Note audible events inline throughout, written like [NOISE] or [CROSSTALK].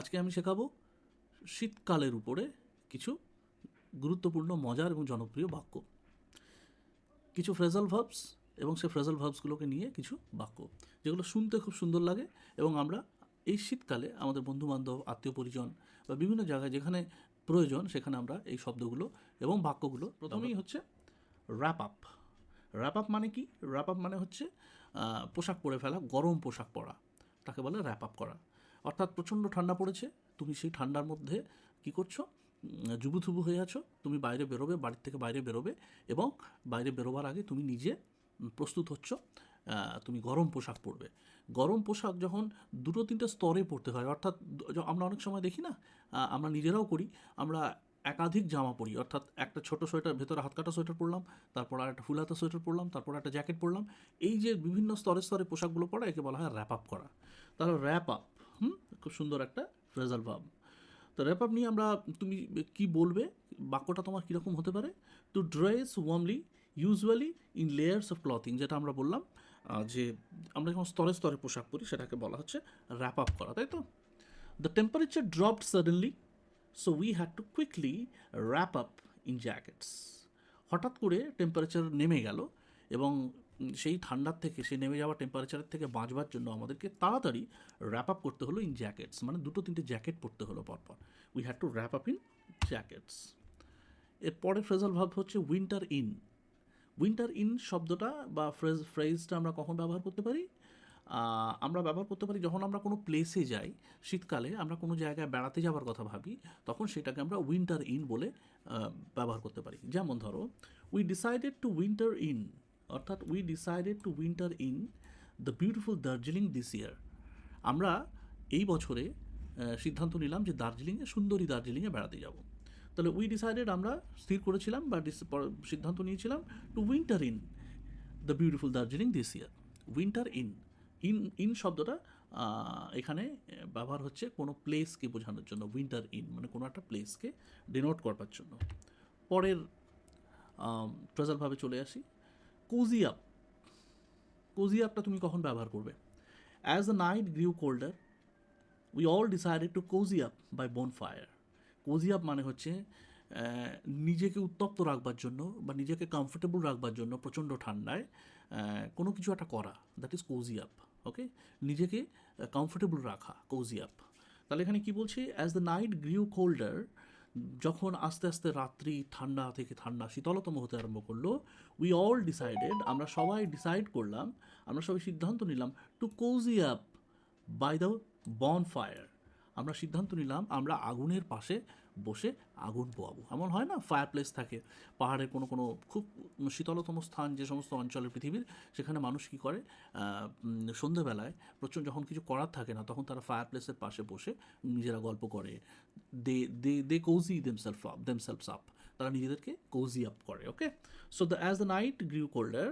আজকে আমি শেখাবো শীতকালের উপরে কিছু গুরুত্বপূর্ণ, মজার এবং জনপ্রিয় বাক্য। কিছু ফ্রেজাল ভার্বস এবং সে ফ্রেজাল ভার্বসগুলোকে নিয়ে কিছু বাক্য, যেগুলো শুনতে খুব সুন্দর লাগে এবং আমরা এই শীতকালে আমাদের বন্ধুবান্ধব, আত্মীয় পরিজন বা বিভিন্ন জায়গায় যেখানে প্রয়োজন, সেখানে আমরা এই শব্দগুলো এবং বাক্যগুলো প্রথমেই হচ্ছে র্যাপ আপ র্যাপ আপ মানে কি? র্যাপ আপ মানে হচ্ছে পোশাক পরে ফেলা, গরম পোশাক পরা, তাকে বলে র্যাপ আপ করা। অর্থাৎ প্রচণ্ড ঠান্ডা পড়েছে, তুমি সেই ঠান্ডার মধ্যে কি করছ? জুবুথুবু হয়ে আছো, তুমি বাইরে বেরোবে, বাড়ির থেকে বাইরে বেরোবে এবং বাইরে বেরোবার আগে তুমি নিজে প্রস্তুত হচ্ছ তুমি গরম পোশাক পরবে। গরম পোশাক যখন দুটো তিনটে স্তরে পরতে হয়, অর্থাৎ আমরা অনেক সময় দেখি না আমরা নিজেরাও করি, আমরা একাধিক জামা পরি, অর্থাৎ একটা ছোট সোয়েটার, ভেতরে হাত কাটা সোয়েটার পরলাম, তারপর আর একটা ফুলাতা সোয়েটার পরলাম, তারপর একটা জ্যাকেট পরলাম, এই যে বিভিন্ন স্তরে স্তরে পোশাকগুলো পরা, একে বলা হয় র্যাপ আপ করা। তাহলে র্যাপ আপ হুম, খুব সুন্দর একটা ফ্রেজাল ভাব তো র্যাপ আপ নিয়ে আমরা, তুমি কি বলবে? বাক্যটা তোমার কীরকম হতে পারে? To dress warmly usually in layers of clothing যেটা আমরা বললাম যে আমরা যখন স্তরে স্তরে পোশাক পরি, সেটাকে বলা হচ্ছে র্যাপ আপ করা, তাই তো? The temperature dropped suddenly so we had to quickly wrap up in jackets হঠাৎ করে টেম্পারেচার নেমে গেল এবং সেই ঠান্ডার থেকে, সেই নেমে যাওয়া টেম্পারেচারের থেকে বাঁচবার জন্য আমাদেরকে তাড়াতাড়ি র্যাপ আপ করতে হলো ইন জ্যাকেটস মানে দুটো তিনটে জ্যাকেট পরতে হলো পরপর। We had to wrap up in jackets এর পরের ফ্রেজাল ভাব হচ্ছে উইন্টার ইন উইন্টার ইন শব্দটা বা ফ্রেজ ফ্রেজটা আমরা কখন ব্যবহার করতে পারি? আমরা ব্যবহার করতে পারি যখন আমরা কোনো প্লেসে যাই, শীতকালে আমরা কোনো জায়গায় বেড়াতে যাওয়ার কথা ভাবি, তখন সেটাকে আমরা উইন্টার ইন বলে ব্যবহার করতে পারি। যেমন ধরো we decided to winter in অর্থাৎ we decided to winter in the beautiful Darjeeling this year আমরা এই বছরে সিদ্ধান্ত নিলাম যে দার্জিলিংয়ে সুন্দরী দার্জিলিংয়ে বেড়াতে যাব। তাহলে উই ডিসাইডেড আমরা স্থির করেছিলাম বা সিদ্ধান্ত নিয়েছিলাম to winter in the beautiful Darjeeling this year winter in in in শব্দটা এখানে ব্যবহার হচ্ছে কোনো প্লেসকে বোঝানোর জন্য উইন্টার ইন মানে কোনো একটা প্লেসকে ডিনোট করবার জন্য। পরের ট্রেজারভাবে চলে আসি। কোজি আপ কোজি আপটা তুমি কখন ব্যবহার করবে? As the night grew colder we all decided to cosy up by bonfire cosy up মানে হচ্ছে নিজেকে উত্তপ্ত রাখবার জন্য বা নিজেকে কমফোর্টেবল রাখবার জন্য প্রচণ্ড ঠান্ডায় কোনো কিছু একটা করা। That is cosy up okay নিজেকে কমফোর্টেবল রাখা কোজি আপ তাহলে এখানে কি বলছে? As the night grew colder যখন আস্তে আস্তে রাত্রি, ঠান্ডা থেকে ঠান্ডা শীতলতম হতে আরম্ভ করল উই অল ডিসাইডেড আমরা সবাই ডিসাইড করলাম, আমরা সবাই সিদ্ধান্ত নিলাম to cosy up by the bonfire আমরা সিদ্ধান্ত নিলাম, আমরা আগুনের পাশে বসে আগুন পোয়াবো। এমন হয় না? ফায়ার প্লেস থাকে। পাহাড়ের কোনো কোনো খুব শীতলতম স্থান যে সমস্ত অঞ্চলে পৃথিবীর, সেখানে মানুষ কী করে? সন্ধেবেলায় প্রচুর যখন কিছু করার থাকে না, তখন তারা ফায়ার প্লেসের পাশে বসে নিজেরা গল্প করে। They they they cozy themselves up themselves up তারা নিজেদেরকে কোজি আপ করে okay so the as the night grew colder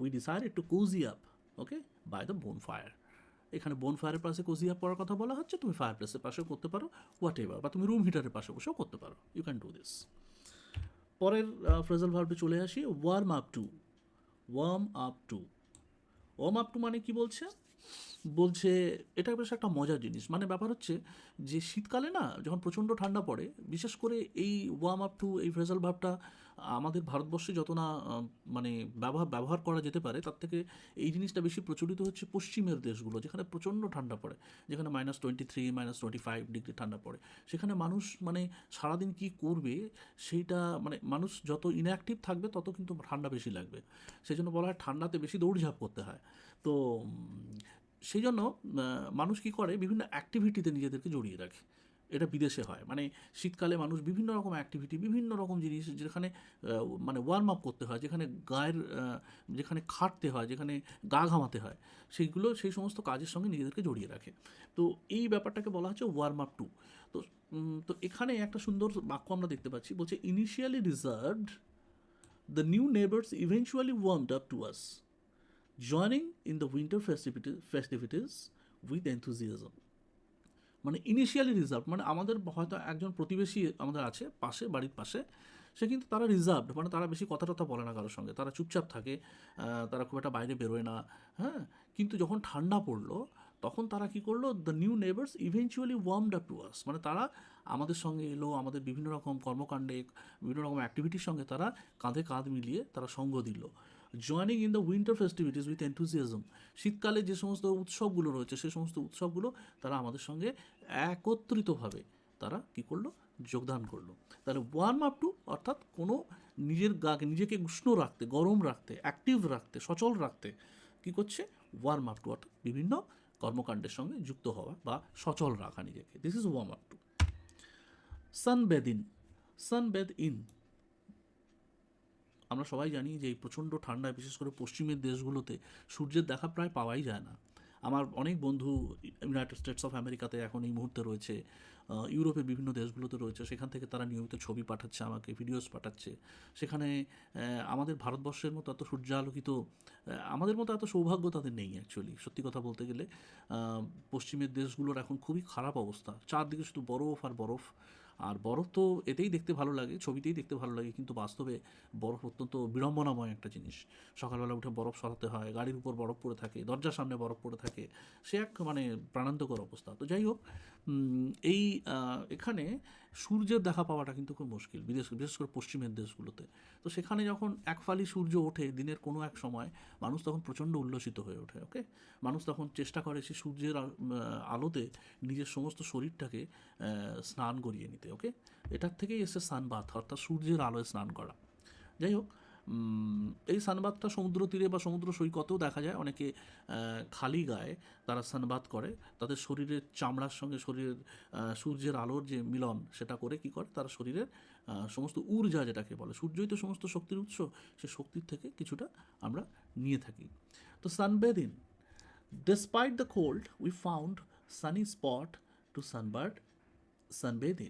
we decided to cosy up okay by the bonfire এখানে বোন ফায়ারের পাশে কোজি আপ করার কথা বলা হচ্ছে, তুমি ফায়ার প্লেসের পাশেও করতে পারো হোয়াট এভার বা তুমি রুম হিটারের পাশে বসেও করতে পারো। ইউ ক্যান ডু দিস পরের ফ্রেজাল ভার্বে চলে আসি warm up to warm up to warm up to মানে কি বলছে? বলছে, এটা বেশ একটা মজার জিনিস মানে ব্যাপার হচ্ছে যে শীতকালে না, যখন প্রচণ্ড ঠান্ডা পড়ে, বিশেষ করে এই ওয়ার্ম আপ টু এই ফ্রেজাল ভাবটা আমাদের ভারতবর্ষে যত না মানে ব্যবহার ব্যবহার করা যেতে পারে, তার থেকে এই জিনিসটা বেশি প্রচলিত হচ্ছে পশ্চিমের দেশগুলো, যেখানে প্রচণ্ড ঠান্ডা পড়ে। যেখানে minus twenty three minus twenty five degree ঠান্ডা পড়ে। সেখানে মানুষ মানে সারাদিন কি করবে, সেইটা মানে মানুষ যত ইনঅ্যাক্টিভ থাকবে, তত কিন্তু ঠান্ডা বেশি লাগবে। সেই জন্য বলা হয় ঠান্ডাতে বেশি দৌড়ঝাঁপ করতে হয়। তো সেই জন্য মানুষ কী করে, বিভিন্ন অ্যাক্টিভিটিতে নিজেদেরকে জড়িয়ে রাখে। এটা বিদেশে হয়। মানে শীতকালে মানুষ বিভিন্ন রকম অ্যাক্টিভিটি বিভিন্ন রকম জিনিস যেখানে মানে ওয়ার্ম আপ করতে হয় যেখানে গায়ের যেখানে খাটতে হয় যেখানে গা ঘামাতে হয় সেইগুলো সেই সমস্ত কাজের সঙ্গে নিজেদেরকে জড়িয়ে রাখে। তো এই ব্যাপারটাকে বলা হচ্ছে ওয়ার্ম আপ টু তো তো এখানে একটা সুন্দর বাক্য আমরা দেখতে পাচ্ছি বলছে initially reserved the new neighbors eventually warmed up to us, joining in the winter festivity- festivities with enthusiasm. মানে ইনিশিয়ালি রিজার্ভ মানে আমাদের হয়তো একজন প্রতিবেশী আমাদের আছে, পাশে, বাড়ির পাশে, সে কিন্তু তারা রিজার্ভ মানে তারা বেশি কথা টথা বলে না কারোর সঙ্গে। তারা চুপচাপ থাকে তারা খুব একটা বাইরে বেরোয় না হ্যাঁ? কিন্তু যখন ঠান্ডা পড়ল, তখন তারা কি করল? The new neighbours eventually warmed up to us মানে তারা আমাদের সঙ্গে এলো, আমাদের বিভিন্ন রকম কর্মকাণ্ডে, বিভিন্ন রকম অ্যাক্টিভিটির সঙ্গে তারা কাঁধে কাঁধ মিলিয়ে তারা সঙ্গ দিল। Joining in the winter festivities with enthusiasm শীতকালে যে সমস্ত উৎসবগুলো রয়েছে, সে সমস্ত উৎসবগুলো তারা আমাদের সঙ্গে একত্রিতভাবে তারা কি করল? যোগদান করল। তাহলে ওয়ার্ম আপ টু অর্থাৎ কোনো নিজের গাকে নিজেকে উষ্ণ রাখতে, গরম রাখতে অ্যাক্টিভ রাখতে, সচল রাখতে কি করছে? ওয়ার্ম আপ টু অর্থাৎ বিভিন্ন কর্মকাণ্ডের সঙ্গে যুক্ত হওয়া বা সচল রাখা নিজেকে। This is warm up to sun sunbathe in sunbathe in আমরা সবাই জানি যে এই প্রচণ্ড ঠান্ডায় বিশেষ করে পশ্চিমের দেশগুলোতে সূর্যের দেখা প্রায় পাওয়াই যায় না। আমার অনেক বন্ধু ইউনাইটেড স্টেটস অফ আমেরিকাতে এখন এই মুহূর্তে রয়েছে ইউরোপের বিভিন্ন দেশগুলোতে রয়েছে, সেখান থেকে তারা নিয়মিত ছবি পাঠাচ্ছে, আমাকে ভিডিওস পাঠাচ্ছে। সেখানে আমাদের ভারতবর্ষের মতো এত সূর্য আলোকিত আমাদের মতো এত সৌভাগ্য তাদের নেই অ্যাকচুয়ালি সত্যি কথা বলতে গেলে। পশ্চিমের দেশগুলোর এখন খুবই খারাপ অবস্থা। চারদিকে শুধু বরফ আর বরফ। আর বরফ তো এতেই দেখতে ভালো লাগে, ছবিতেই দেখতে ভালো লাগে, কিন্তু বাস্তবে বরফ অত্যন্ত বিড়ম্বনাময় একটা জিনিস। সকালবেলা উঠে বরফ সরাতে হয়, গাড়ির উপর বরফ পড়ে থাকে, দরজার সামনে বরফ পড়ে থাকে, সে এক মানে প্রাণান্তকর অবস্থা। তো যাই হোক এই এখানে সূর্যের দেখা পাওয়াটা কিন্তু খুব মুশকিল, বিদেশ, বিশেষ করে পশ্চিমের দেশগুলোতে। তো সেখানে যখন এক ফালি সূর্য ওঠে দিনের কোনো এক সময়, মানুষ তখন প্রচণ্ড উল্লসিত হয়ে ওঠে, ওকে? মানুষ তখন চেষ্টা করে সে সূর্যের আলোতে নিজের সমস্ত শরীরটাকে স্নান করিয়ে নিতে, ওকে? এটার থেকেই এসে সানবাথ অর্থাৎ সূর্যের আলোয় স্নান করা। যাই হোক এই সানবাদটা সমুদ্র তীরে বা সমুদ্র সৈকতেও দেখা যায়। অনেকে খালি গায়ে তারা সানবাদ করে। তাদের শরীরের চামড়ার সঙ্গে শরীরের সূর্যের আলোর যে মিলন সেটা করে কি করে? তারা শরীরের সমস্ত ঊর্জা যেটাকে বলে সূর্যই তো সমস্ত শক্তির উৎস সে শক্তির থেকে কিছুটা আমরা নিয়ে থাকি। তো sunbathe in Despite the cold, we found sunny spot to sunbathe, sunbathe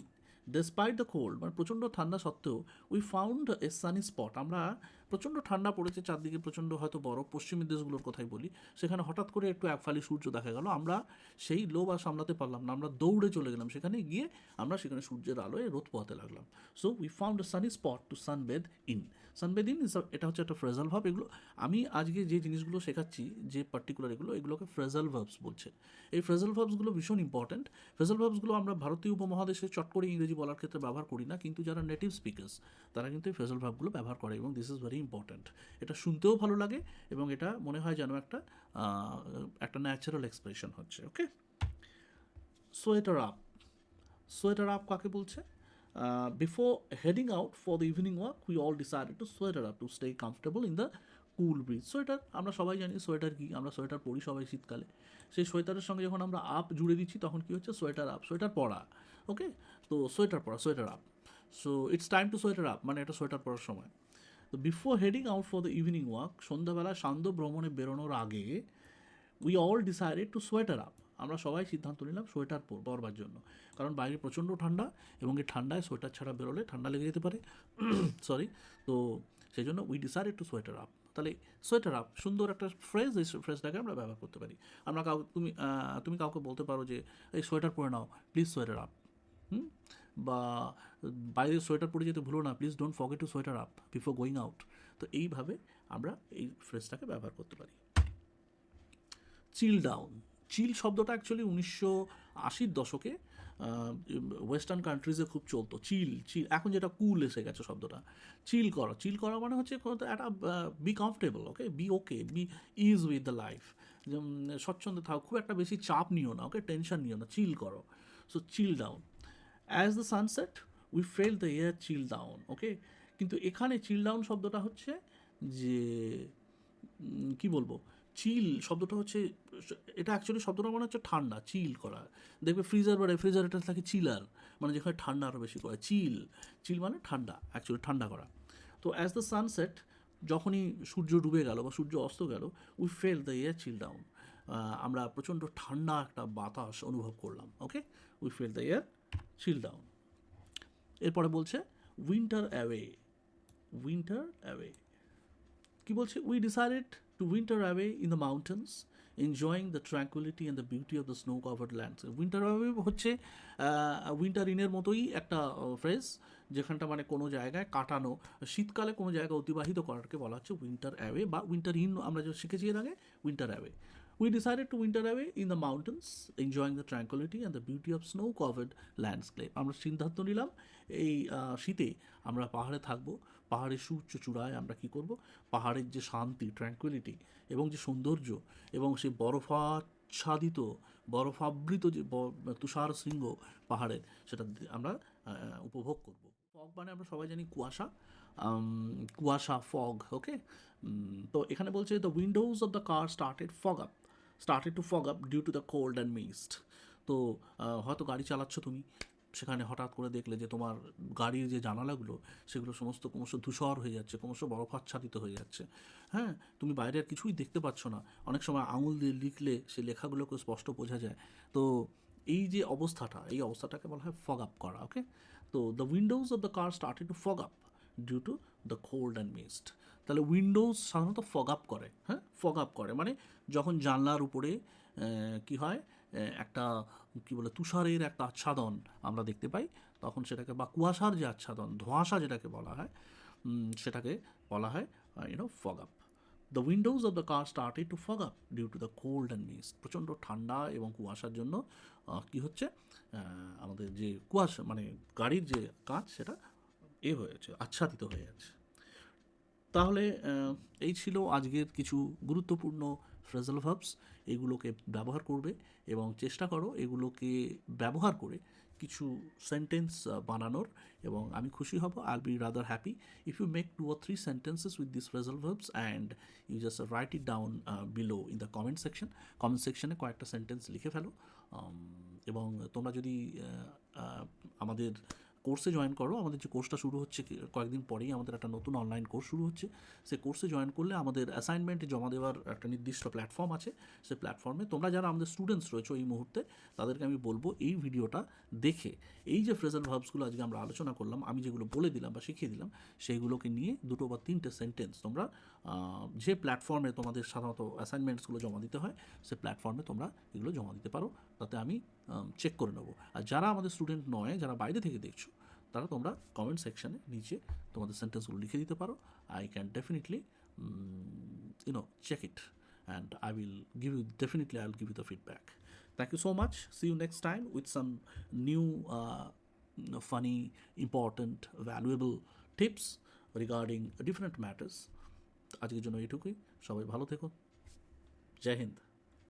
in. The cold মানে প্রচণ্ড ঠান্ডা সত্ত্বেও we found a sunny spot আমরা প্রচণ্ড ঠান্ডা পড়েছে, চারদিকে প্রচণ্ড হয়তো বরফ। পশ্চিমের দেশগুলোর কথাই বলি। সেখানে হঠাৎ করে একটু একফালি সূর্য দেখা গেল। আমরা সেই লোভ আর সামলাতে পারলাম না। আমরা দৌড়ে চলে গেলাম। সেখানে গিয়ে আমরা সেখানে সূর্যের আলোয় রোদ পোহাতে লাগলাম। So we found sunny spot to sunbathe in sunbathe in এটা হচ্ছে একটা ফ্রেজাল ভাব। এগুলো, আমি আজকে যে জিনিসগুলো শেখাচ্ছি, যে পার্টিকুলার এগুলো, এগুলোকে ফ্রেজাল ভার্বস বলছে। এই ফ্রেজাল ভার্বসগুলো ভীষণ ইম্পর্ট্যান্ট ফ্রেজাল ভার্বসগুলো আমরা ভারতীয় উপমহাদেশে চট করে ইংরেজি বলার ক্ষেত্রে ব্যবহার করি না। কিন্তু যারা নেটিভ স্পিকার্স তারা কিন্তু এই ফ্রেজাল ভার্বগুলো ব্যবহার করে এবং দিস ইজ ভেরি ইম্পর্ট্যান্ট এটা শুনতেও ভালো লাগে এবং এটা মনে হয় যেন একটা একটা ন্যাচারাল এক্সপ্রেশন হচ্ছে okay sweater up sweater up কাকে বলছে? Before heading out for the evening walk we all decided to sweater up to stay comfortable in the cool breeze sweater আমরা সবাই জানি সোয়েটার কি, আমরা সোয়েটার পরি সবাই শীতকালে। সেই সোয়েটারের সঙ্গে যখন আমরা আপ জুড়ে দিচ্ছি, তখন কি হচ্ছে? সোয়েটার আপ সোয়েটার পরা ওকে তো সোয়েটার পরা sweater up so it's time to sweater up মানে এটা সোয়েটার পরার সময়। তো before heading out for the evening walk সন্ধ্যাবেলা সান্ধ্য ভ্রমণে বেরোনোর আগে we all decided to sweater up আমরা সবাই সিদ্ধান্ত নিলাম সোয়েটার পর পরবার জন্য। কারণ বাইরে প্রচণ্ড ঠান্ডা এবং এই ঠান্ডায় সোয়েটার ছাড়া বেরোলে ঠান্ডা লেগে যেতে পারে। [COUGHS] সরি তো সেই জন্য we decided to sweater up তাহলে সোয়েটার আপ সুন্দর একটা ফ্রেজ এই ফ্রেজটাকে আমরা ব্যবহার করতে পারি। আমরা কাউ, তুমি তুমি কাউকে বলতে পারো যে, এই সোয়েটার পরে নাও প্লিজ সোয়েটার আপ হুম? বা বাইরে সোয়েটার পরে যেতে ভুলো না please don't forget to sweater up before going out তো এইভাবে আমরা এই ফ্রেজটাকে ব্যবহার করতে পারি। চিল ডাউন চিল শব্দটা অ্যাকচুয়ালি উনিশশো আশির দশকে ওয়েস্টার্ন কান্ট্রিজে খুব চলতো। চিল চিল এখন যেটা কুল এসে গেছে শব্দটা। চিল করা। চিল করা মানে হচ্ছে একটা be comfortable okay be okay be ease with the life স্বচ্ছন্দে থাকো, খুব একটা বেশি চাপ নিও না ওকে টেনশন নিও না। চিল করো। So chill down as the sunset we fell the air chill down okay কিন্তু এখানে চিল ডাউন শব্দটা হচ্ছে যে কি বলব? চিল শব্দটা হচ্ছে, এটা অ্যাকচুয়ালি শব্দটা মানে হচ্ছে ঠান্ডা চিল করা। দেখবে ফ্রিজার বা রেফ্রিজারেটার থাকে চিলার মানে যেখানে ঠান্ডা আরও বেশি করে। চিল চিল মানে ঠান্ডা অ্যাকচুয়ালি ঠান্ডা করা। তো অ্যাজ দ্য সানসেট যখনই সূর্য ডুবে গেল বা সূর্য অস্ত গেল we fell the air chill down আমরা প্রচণ্ড ঠান্ডা একটা বাতাস অনুভব করলাম okay we fell the air chill down এরপরে বলছে উইন্টার অ্যাওয়ে উইন্টার অ্যাওয়ে কি বলছে? We decided to winter away in the mountains enjoying the tranquillity and the beauty of the snow covered lands winter away হচ্ছে winter ইনের মতোই একটা phrase যেখানটা মানে কোনো জায়গায় কাটানো, শীতকালে কোনো জায়গায় অতিবাহিত করারকে বলা হচ্ছে উইন্টার অ্যাওয়ে বা উইন্টার ইন আমরা যে শিখেছি এর আগে winter away We decided to winter away in the mountains, enjoying the tranquility and the beauty of snow-covered landscape. আমরা সিদ্ধান্ত নিলাম এই শীতে আমরা পাহাড়ে থাকব। পাহাড়ের সুউচ্চ চূড়ায় আমরা কি করব? পাহাড়ের যে শান্তি ট্র্যাঙ্কুইলিটি এবং যে সৌন্দর্য এবং সেই বরফাচ্ছাদিত বরফাবৃত যে তুষার শৃঙ্গ পাহাড়ের সেটা আমরা উপভোগ করব। ফগ মানে আমরা সবাই জানি কুয়াশা। কুয়াশা ফগ ওকে তো এখানে বলছে the windows of the car started fog up started to fog up due to the cold and mist তো হয়তো গাড়ি চালাচ্ছ তুমি। সেখানে হঠাৎ করে দেখলে যে তোমার গাড়ির যে জানালাগুলো, সেগুলো সমস্ত ক্রমশ ধূসর হয়ে যাচ্ছে, ক্রমশ বরফাচ্ছাদিত হয়ে যাচ্ছে। হ্যাঁ তুমি বাইরে আর কিছুই দেখতে পাচ্ছ না। অনেক সময় আঙুল দিয়ে লিখলে সে লেখাগুলোকে স্পষ্ট বোঝা যায়। তো, এই যে অবস্থাটা, এই অবস্থাটাকে বলা হয় ফগ আপ করা ওকে তো the windows of the car started to fog up due to the cold and mist তাহলে উইন্ডোজ সাধারণত ফগ আপ করে হ্যাঁ? ফগ আপ করে। মানে যখন জানলার উপরে কি হয় একটা, কি বলে, তুষারের একটা আচ্ছাদন আমরা দেখতে পাই, তখন সেটাকে, বা কুয়াশার যে আচ্ছাদন, ধোঁয়াশা যেটাকে বলা হয় সেটাকে বলা হয় you know fog up the windows of the car started to fog up due to the cold and mist প্রচণ্ড ঠান্ডা এবং কুয়াশার জন্য কি হচ্ছে আমাদের যে কুয়াশা মানে গাড়ির যে কাঁচ, সেটা এ হয়েছে আচ্ছাদিত হয়ে যাচ্ছে তাহলে এই ছিল আজকের কিছু গুরুত্বপূর্ণ ফ্রেজাল ভার্বস এগুলোকে ব্যবহার করবে এবং চেষ্টা করো এগুলোকে ব্যবহার করে কিছু সেন্টেন্স বানানোর এবং আমি খুশি হব I be rather happy if you make two or three sentences with this phrasal verbs and you just write it down below in the comment section comment সেকশনে কয়েকটা সেন্টেন্স লিখে ফেলো। এবং তোমরা যদি আমাদের কোর্সে জয়েন করো। আমাদের যে কোর্সটা শুরু হচ্ছে কয়েকদিন পরেই আমাদের একটা নতুন অনলাইন কোর্স শুরু হচ্ছে। সে কোর্সে জয়েন করলে আমাদের অ্যাসাইনমেন্ট জমা দেওয়ার একটা নির্দিষ্ট প্ল্যাটফর্ম আছে। সেই প্ল্যাটফর্মে তোমরা যারা আমাদের স্টুডেন্টস রয়েছে এই মুহূর্তে, তাদেরকে আমি বলব এই ভিডিওটা দেখে। এই যে ফ্রেজাল ভার্বসগুলো আজকে আমরা আলোচনা করলাম, আমি যেগুলো বলে দিলাম বা শিখিয়ে দিলাম, সেইগুলোকে নিয়ে দুটো বা তিনটে সেন্টেন্স তোমরা যে প্ল্যাটফর্মে তোমাদের সাধারণত অ্যাসাইনমেন্টসগুলো জমা দিতে হয় সে প্ল্যাটফর্মে তোমরা এগুলো জমা দিতে পারো। তাতে আমি চেক করে নেব। আর যারা আমাদের স্টুডেন্ট নয় যারা বাইরে থেকে দেখছ তারা তোমরা কমেন্ট সেকশনে নিচে তোমাদের সেন্টেন্সগুলো লিখে দিতে পারো। I can definitely you know check it and I will give you definitely I will give you the feedback thank you so much see you next time with some new funny, important, valuable tips regarding different matters আজকের জন্য এটুকুই। সবাই ভালো থেকো। জয় হিন্দ।